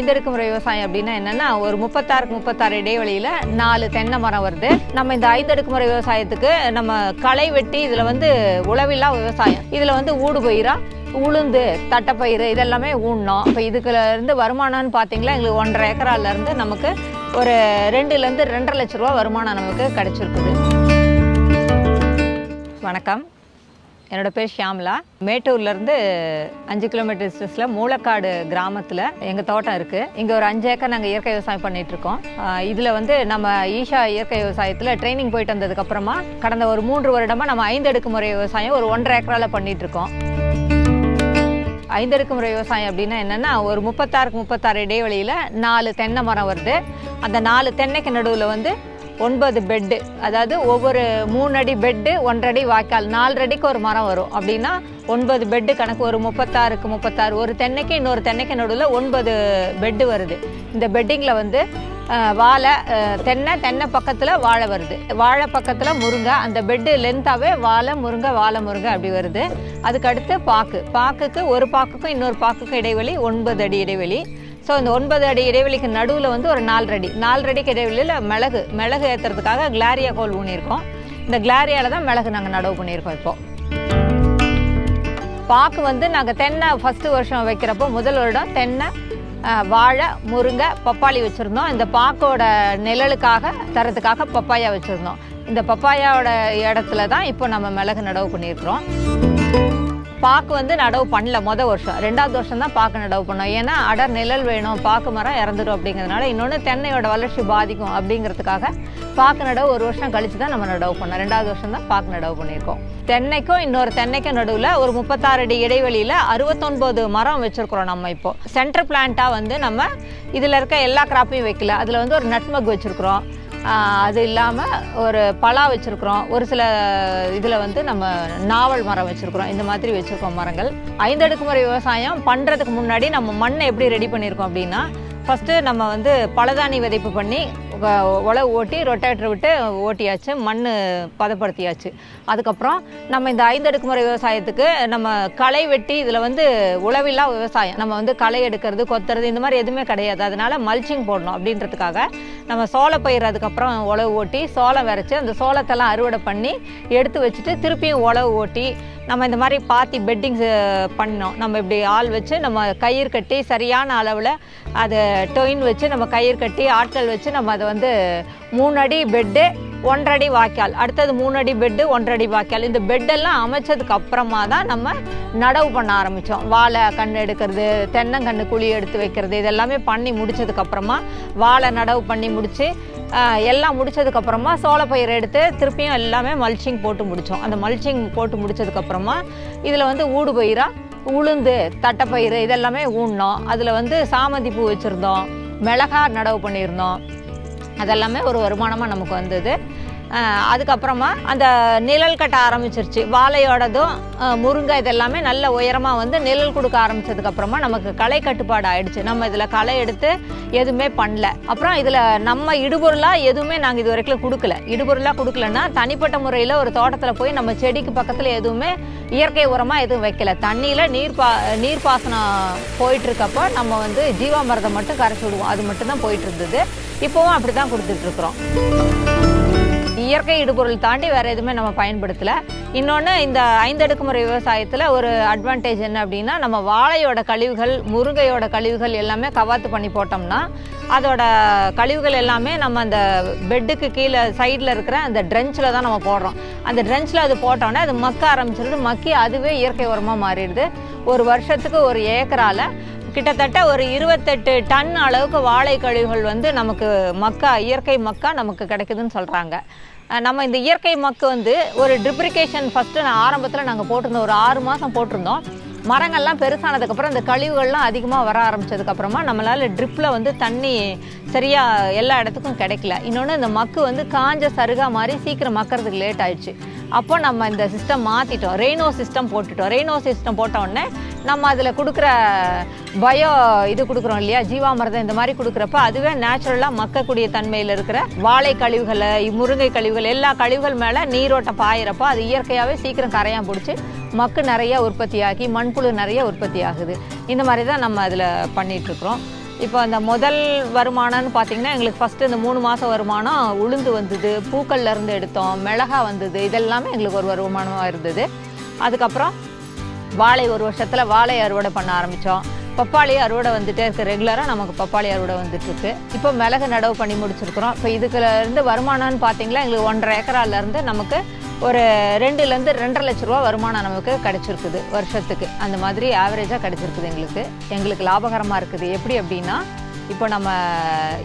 ஐந்தடுக்கு முறை விவசாயம் அப்படின்னா என்னன்னா ஒரு முப்பத்தாறுக்கு முப்பத்தாறு இடைவெளியில் நாலு தென்னை மரம் வருது. நம்ம இந்த ஐந்தடுக்கு முறை விவசாயத்துக்கு நம்ம களை வெட்டி இதில் வந்து உழவில்லா விவசாயம். இதில் வந்து ஊடு பயிரா உளுந்து தட்டைப்பயிறு இதெல்லாமே ஊனோம் இப்போ இதுக்குல இருந்து வருமானம்னு பார்த்தீங்களா எங்களுக்கு ஒன்றரை ஏக்கரால இருந்து நமக்கு ஒரு ரெண்டுலேருந்து ரெண்டரை லட்ச ரூபா வருமானம் நமக்கு கிடைச்சிருக்குது. வணக்கம். என்னோட பேர் ஷியாம்லா. மேட்டூர்லேருந்து அஞ்சு கிலோமீட்டர் டிஸ்டன்ஸில் மூலக்காடு கிராமத்தில் எங்கள் தோட்டம் இருக்குது இங்கே ஒரு அஞ்சு ஏக்கர் நாங்கள் இயற்கை விவசாயம் பண்ணிகிட்ருக்கோம் இதில் வந்து நம்ம ஈஷா இயற்கை விவசாயத்தில் ட்ரைனிங் போயிட்டு வந்ததுக்கப்புறமா கடந்த ஒரு மூன்று வருடமாக நம்ம ஐந்து அடுக்கு முறை விவசாயம் ஒரு ஒன்றரை ஏக்கரால் பண்ணிகிட்ருக்கோம் ஐந்தடுக்கு முறை விவசாயம் அப்படின்னா என்னென்னா ஒரு முப்பத்தாறுக்கு முப்பத்தாறு இடைவெளியில் நாலு தென்னை மரம் வருது. அந்த நாலு தென்னைக்கு நடுவில் வந்து ஒன்பது பெட்டு அதாவது ஒவ்வொரு மூணு அடி பெட்டு ஒன்றரை வாய்க்கால் நாலரடிக்கு ஒரு மரம் வரும். அப்படின்னா ஒன்பது பெட்டு கணக்கு ஒரு முப்பத்தாறுக்கு முப்பத்தாறு. ஒரு தென்னைக்கு இன்னொரு தென்னைக்கு நடுவில் ஒன்பது பெட்டு வருது. இந்த பெட்டிங்கில் வந்து வாழை தென்னை தென்னை பக்கத்தில் வாழை வருது. வாழை பக்கத்தில் முருங்கை. அந்த பெட்டு லென்த்தாகவே வாழை முருங்கை வாழை முருங்கை அப்படி வருது. அதுக்கடுத்து பாக்கு. பாக்குக்கு ஒரு பாக்குக்கும் இன்னொரு பாக்குக்கும் இடைவெளி ஒன்பது அடி இடைவெளி. ஸோ இந்த ஒன்பது அடி இடைவெளிக்கு நடுவில் வந்து ஒரு நாலரடி. நாலரடிக்கு இடைவெளியில் மிளகு மிளகு ஏற்றுறதுக்காக கிளாரியா கோல் ஊனியிருக்கோம். இந்த கிளாரியாவில் தான் மிளகு நாங்கள் நடவு பண்ணியிருக்கோம் இப்போது பாக்கு வந்து நாங்கள் தென்னை ஃபஸ்ட்டு வருஷம் வைக்கிறப்போ முதல் வருடம் தென்னை வாழை முருங்கை பப்பாளி வச்சுருந்தோம். இந்த பாக்கோட நிழலுக்காக தரத்துக்காக பப்பாயா வச்சுருந்தோம். இந்த பப்பாயாவோட இடத்துல தான் இப்போ நம்ம மிளகு நடவு பண்ணியிருக்கிறோம். பாக்கு வந்து நடவு பண்ணல மொதல் வருஷம். ரெண்டாவது வருஷம் தான் பாக்கு நடவு பண்ணோம். ஏன்னா அடர் நிழல் வேணும் பாக்கு மரம் இறந்துடும் அப்படிங்கிறதுனால இன்னொன்று தென்னையோட வளர்ச்சி பாதிக்கும் அப்படிங்கிறதுக்காக பாக்கு நடவு ஒரு வருஷம் கழிச்சு தான் நம்ம நடவு பண்ணோம். ரெண்டாவது வருஷம் தான் பாக்கு நடவு பண்ணியிருக்கோம். தென்னைக்கும் இன்னொரு தென்னைக்கும் நடுவில் ஒரு முப்பத்தாறு அடி இடைவெளியில் அறுபத்தொன்பது மரம் வச்சுருக்குறோம் நம்ம இப்போ. சென்டர் பிளான்ட்டாக வந்து நம்ம இதில் இருக்க எல்லா கிராப்பையும் வைக்கல. அதில் வந்து ஒரு நட்மக் வச்சுருக்குறோம். அது இல்லாமல் ஒரு பலா வச்சுருக்குறோம். ஒரு சில இதில் வந்து நம்ம நாவல் மரம் வச்சுருக்குறோம். இந்த மாதிரி வச்சுருக்கோம் மரங்கள். ஐந்தடுக்கு முறை விவசாயம் பண்ணுறதுக்கு முன்னாடி நம்ம மண்ணை எப்படி ரெடி பண்ணியிருக்கோம் அப்படின்னா ஃபஸ்ட்டு நம்ம வந்து பலதானி விதைப்பு பண்ணி உழவு ஓட்டி ரொட்டேட்டர் விட்டு ஓட்டியாச்சு மண் பதப்படுத்தியாச்சு. அதுக்கப்புறம் நம்ம இந்த ஐந்தடுக்கு முறை விவசாயத்துக்கு நம்ம களை வெட்டி இதில் வந்து உழவில்லா விவசாயம். நம்ம வந்து களை எடுக்கிறது கொத்துறது இந்த மாதிரி எதுவுமே கிடையாது. அதனால் மல்ச்சிங் போடணும் அப்படின்றதுக்காக நம்ம சோளம் அதுக்கப்புறம் உழவு ஓட்டி சோளம் விரைச்சி அந்த சோளத்தெல்லாம் அறுவடை பண்ணி எடுத்து வச்சுட்டு திருப்பியும் உழவு ஓட்டி நம்ம இந்த மாதிரி பாத்தி பெட்டிங்ஸ் பண்ணோம் நம்ம இப்படி ஆள் வச்சு நம்ம கயிறு கட்டி சரியான அளவில் அதை டொயின் வச்சு நம்ம கயிறு கட்டி ஆட்கள் வச்சு நம்ம அதை வந்து மூணு அடி பெட்டு ஒன்றடி வாய்க்கால். அடுத்தது மூணு அடி பெட்டு ஒன்றடி வாய்க்கால். இந்த பெட்டெல்லாம் அமைச்சதுக்கு அப்புறமா தான் நம்ம நடவு பண்ண ஆரம்பித்தோம் வாழை கன்று எடுக்கிறது தென்னங்கன்று குழி எடுத்து வைக்கிறது இதெல்லாமே பண்ணி முடித்ததுக்கப்புறமா வாழை நடவு பண்ணி முடித்து எல்லாம் முடித்ததுக்கப்புறமா சோளப்பயிர் எடுத்து திருப்பியும் எல்லாமே மல்ச்சிங் போட்டு முடித்தோம் அந்த மல்ச்சிங் போட்டு முடிச்சதுக்கப்புறமா இதில் வந்து ஊடு பயிராக உளுந்து தட்டைப்பயிறு இதெல்லாமே ஊனோம் அதில் வந்து சாமந்தி பூ வச்சுருந்தோம் மிளகா நடவு பண்ணியிருந்தோம். அதெல்லாமே ஒரு வருமானமாக நமக்கு வந்தது. அதுக்கப்புறமா அந்த நிழல் கட்ட ஆரம்பிச்சிருச்சு. வாழையோடதும் முருங்கை இதெல்லாமே நல்ல உயரமாக வந்து நிழல் கொடுக்க ஆரம்பிச்சதுக்கப்புறமா நமக்கு களை கட்டுப்பாடு ஆயிடுச்சு. நம்ம இதில் களை எடுத்து எதுவுமே பண்ணல. அப்புறம் இதில் நம்ம இடுபொருளாக எதுவுமே நாங்கள் இது வரைக்கும் கொடுக்கல. இடுபொருளாக கொடுக்கலன்னா தனிப்பட்ட முறையில் ஒரு தோட்டத்தில் போய் நம்ம செடிக்கு பக்கத்தில் எதுவுமே இயற்கை உரமாக எதுவும் வைக்கல. தண்ணியில் நீர் பா நீர்ப்பாசனம் போயிட்டு இருக்கப்போ நம்ம வந்து ஜீவாமிரதம் மட்டும் கரைச்சி விடுவோம். அது மட்டும் தான் போயிட்டு இருந்தது இப்போவும் அப்படி தான் கொடுத்துட்ருக்குறோம் இயற்கை இடுபொருள் தாண்டி வேறு எதுவுமே நம்ம பயன்படுத்தலை. இன்னொன்று இந்த ஐந்தடுக்கு முறை விவசாயத்தில் ஒரு அட்வான்டேஜ் என்ன அப்படின்னா நம்ம வாழையோட கழிவுகள் முருங்கையோட கழிவுகள் எல்லாமே கவாத்து பண்ணி போட்டோம்னா அதோட கழிவுகள் எல்லாமே நம்ம அந்த பெட்டுக்கு கீழே சைடில் இருக்கிற அந்த ட்ரெஞ்சில் தான் நம்ம போடுறோம். அந்த ட்ரெஞ்சில் அது போட்டோன்னே அது மக்க ஆரம்பிச்சிருது மக்கி அதுவே இயற்கை உரமாக மாறிடுது. ஒரு வருஷத்துக்கு ஒரு ஏக்கரால் கிட்டத்தட்ட ஒரு இருபத்தெட்டு டன் அளவுக்கு வாழை கழிவுகள் வந்து நமக்கு மக்கா இயற்கை மக்கா நமக்கு கிடைக்குதுன்னு சொல்கிறாங்க நம்ம இந்த இயற்கை மக்கு வந்து ஒரு ட்ரிப்ரிகேஷன் ஃபஸ்ட்டு நான் ஆரம்பத்தில் நாங்கள் போட்டிருந்தோம். ஒரு ஆறு மாதம் போட்டிருந்தோம். மரங்கள்லாம் பெருசானதுக்கப்புறம் இந்த கழிவுகள்லாம் அதிகமாக வர ஆரம்பிச்சதுக்கப்புறமா நம்மளால் ட்ரிப்பில் வந்து தண்ணி சரியாக எல்லா இடத்துக்கும் கிடைக்கல. இன்னொன்று இந்த மக்கு வந்து காஞ்ச சருகா மாதிரி சீக்கிரம் மக்கிறதுக்கு லேட் ஆயிடுச்சு. அப்போ நம்ம இந்த சிஸ்டம் மாற்றிட்டோம் ரெய்னோ சிஸ்டம் போட்டுட்டோம். ரெய்னோ சிஸ்டம் போட்ட உடனே நம்ம அதில் கொடுக்குற பயோ இது கொடுக்குறோம் இல்லையா? ஜீவாமிரதம் இந்த மாதிரி கொடுக்குறப்ப அதுவே நேச்சுரலாக மக்கக்கூடிய தன்மையில் இருக்கிற வாழை கழிவுகளை முருங்கை கழிவுகள் எல்லா கழிவுகள் மேலே நீரோட்டம் பாயிறப்போ அது இயற்கையாகவே சீக்கிரம் கரையான் பிடிச்சி மக்கு நிறைய உற்பத்தியாகி மண்புழு நிறைய உற்பத்தி ஆகுது இந்த மாதிரி தான் நம்ம அதில் பண்ணிகிட்ருக்குறோம் இப்போ அந்த முதல் வருமானம்னு பார்த்தீங்கன்னா எங்களுக்கு ஃபஸ்ட்டு இந்த மூணு மாதம் வருமானம் உளுந்து வந்தது பூக்கள்லேருந்து எடுத்தோம் மிளகா வந்தது இதெல்லாமே எங்களுக்கு ஒரு வருமானமாக இருந்தது. அதுக்கப்புறம் வாழை ஒரு வருஷத்தில் வாழை அறுவடை பண்ண ஆரம்பித்தோம் பப்பாளி அறுவடை வந்துட்டே இருக்குது ரெகுலராக நமக்கு பப்பாளி அறுவடை வந்துட்டுருக்கு இப்போ மிளகு நடவு பண்ணி முடிச்சிருக்கிறோம். இப்போ இதுக்குலேருந்து வருமானம்னு பார்த்தீங்கன்னா எங்களுக்கு ஒன்றரை ஏக்கராலேருந்து நமக்கு ஒரு ரெண்டுலேருந்து ரெண்டரை லட்ச ரூபா வருமானம் நமக்கு கிடச்சிருக்குது வருஷத்துக்கு. அந்த மாதிரி ஆவரேஜாக கிடச்சிருக்குது எங்களுக்கு. எங்களுக்கு லாபகரமாக இருக்குது. எப்படி அப்படின்னா இப்போ நம்ம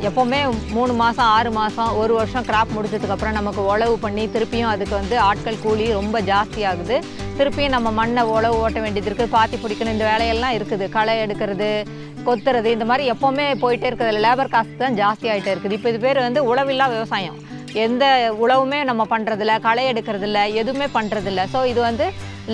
எப்போவுமே மூணு மாதம் ஆறு மாதம் ஒரு வருஷம் கிராப் முடிச்சதுக்கப்புறம் நமக்கு உழவு பண்ணி திருப்பியும் அதுக்கு வந்து ஆட்கள் கூலி ரொம்ப ஜாஸ்தி ஆகுது. திருப்பியும் நம்ம மண்ணை உழவு ஓட்ட வேண்டியது இருக்குது பாத்தி பிடிக்கணும் இந்த வேலையெல்லாம் இருக்குது. களை எடுக்கிறது கொத்துறது இந்த மாதிரி எப்போவுமே போயிட்டே இருக்கிறது லேபர் காஸ்ட் தான் ஜாஸ்தி ஆகிட்டே இருக்குது. இப்போ இது பேர் வந்து உழவில்லா விவசாயம். எந்த உழவுமே நம்ம பண்ணுறதில்ல களை எடுக்கிறதில்ல எதுவுமே பண்ணுறதில்ல ஸோ இது வந்து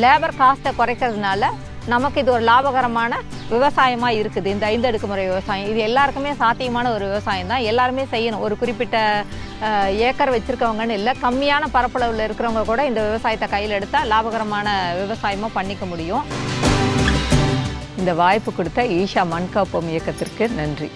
லேபர் காஸ்ட்டை குறைக்கிறதுனால நமக்கு இது ஒரு லாபகரமான விவசாயமாக இருக்குது. இந்த ஐந்து அடுக்குமுறை விவசாயம். இது எல்லாருக்குமே சாத்தியமான ஒரு விவசாயம் தான். எல்லாருமே செய்யணும். ஒரு குறிப்பிட்ட ஏக்கர் வச்சுருக்கவங்கன்னு இல்லை கம்மியான பரப்பளவில் இருக்கிறவங்க கூட இந்த விவசாயத்தை கையில் எடுத்தால் லாபகரமான விவசாயமாக பண்ணிக்க முடியும். இந்த வாய்ப்பு கொடுத்த ஈஷா மண்காப்போம் இயக்கத்திற்கு நன்றி.